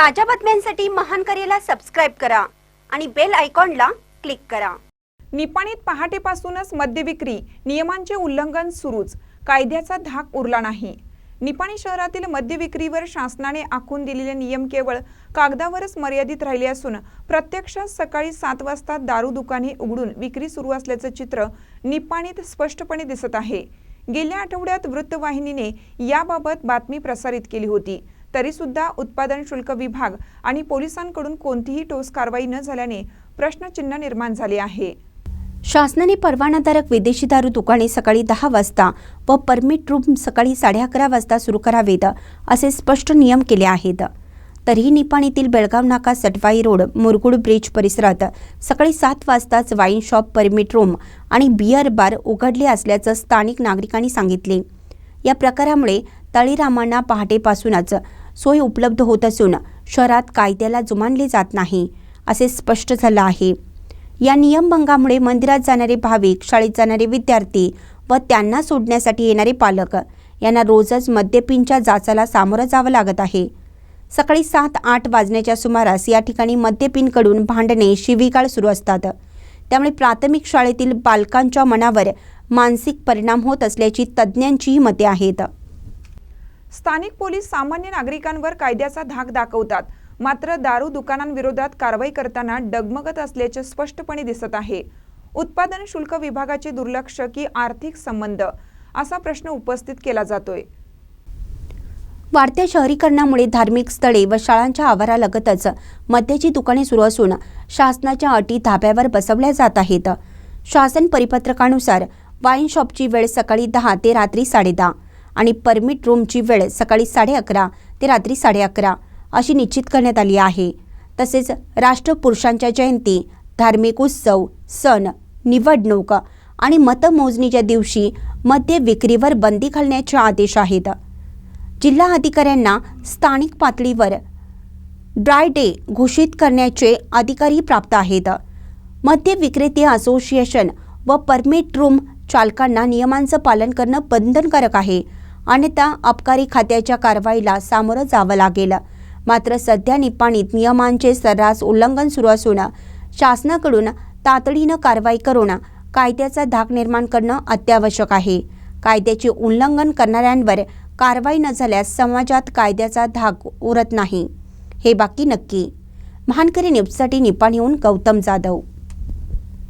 ताज्या बातम्यांसाठी महान करेला सबस्क्राईब करा आणि बेल आयकॉनला क्लिक करा. निपाणीत पहाटेपासूनच मद्यविक्री नियमांचे उल्लंघन सुरूच. कायद्याचा धाक उरला नाही. निपाणी शहरातील मद्यविक्रीवर शासनाने आखून दिलेले नियम केवळ कागदावरच मर्यादित राहिले असून प्रत्यक्षात सकाळी सात वाजता दारू दुकाने उघडून विक्री सुरू असल्याचं चित्र निपाणीत स्पष्टपणे दिसत आहे. गेल्या आठवड्यात वृत्तवाहिनीने याबाबत बातमी प्रसारित केली होती. तरीसुद्धा उत्पादन शुल्क विभाग आणि पोलिसांकडून कोणतीही ठोस कारवाई न झाल्याने प्रश्नचिन्ह निर्माण झाले आहे. शासनाने परवानाधारक विदेशी दारू दुकाने सकाळी दहा वाजता व परमिट रूम सकाळी साडे अकरा वाजता सुरू करावेत असे स्पष्ट नियम केले आहेत. तरीही निपाणीतील बेळगाव नाका सटवाई रोड मुरगुड ब्रिज परिसरात सकाळी सात वाजताच वाईन शॉप परमिट रूम आणि बियर बार उघडले असल्याचं स्थानिक नागरिकांनी सांगितले. या प्रकारामुळे तळीरामांना पहाटेपासूनच सोय उपलब्ध होत असून शहरात कायद्याला जुमानले जात नाही असे स्पष्ट झालं आहे. या नियमभंगामुळे मंदिरात जाणारे भाविक शाळेत जाणारे विद्यार्थी व त्यांना सोडण्यासाठी येणारे पालक यांना रोजच मद्यपींच्या जाचाला सामोरं जावं लागत आहे. सकाळी सात आठ वाजण्याच्या सुमारास या ठिकाणी मद्यपींकडून भांडणे शिवीगाळ सुरू असतात. त्यामुळे प्राथमिक शाळेतील बालकांच्या मनावर मानसिक परिणाम होत असल्याची तज्ज्ञांचीही मते आहेत. स्थानिक पोलीस सामान्य नागरिकांवर कायद्याचा धाक दाखवतात. मात्र दारू दुकानांविरोधात कारवाई करताना डगमगत असल्याचे स्पष्टपणे दिसत आहे. उत्पादन शुल्क विभागाचे दुर्लक्ष की आर्थिक संबंध? असा प्रश्न उपस्थित केला जातोय. वाढत्या शहरीकरणामुळे धार्मिक स्थळे व शाळांच्या आवारालगतच मद्याची दुकाने सुरू असून शासनाच्या अटी धाब्यावर बसवल्या जात आहेत. शासन परिपत्रकानुसार वाईन शॉपची वेळ सकाळी दहा ते रात्री साडेदहा आणि परमिट रूमची वेळ सकाळी साडे अकरा ते रात्री साडे अकरा अशी निश्चित करण्यात आली आहे. तसेच राष्ट्रपुरुषांच्या जयंती धार्मिक उत्सव सण निवडणूक आणि मतमोजणीच्या दिवशी मद्य विक्रीवर बंदी घालण्याचे आदेश आहेत. जिल्हा अधिकाऱ्यांना स्थानिक पातळीवर ड्राय डे घोषित करण्याचे अधिकारी प्राप्त आहेत. मद्य विक्रेते असोसिएशन व परमिट रूम चालकांना नियमांचं पालन करणं बंधनकारक आहे. अन्यथा अबकारी खात्याच्या कारवाईला सामोरं जावं लागेल. मात्र सध्या निपाणीत नियमांचे सर्रास उल्लंघन सुरू असून शासनाकडून तातडीनं कारवाई करून कायद्याचा धाक निर्माण करणं अत्यावश्यक आहे. कायद्याचे उल्लंघन करणाऱ्यांवर कारवाई न झाल्यास समाजात कायद्याचा धाक उरत नाही. हे बाकी नक्की. महानकरी न्यूजसाठी निपाणीहून गौतम जाधव.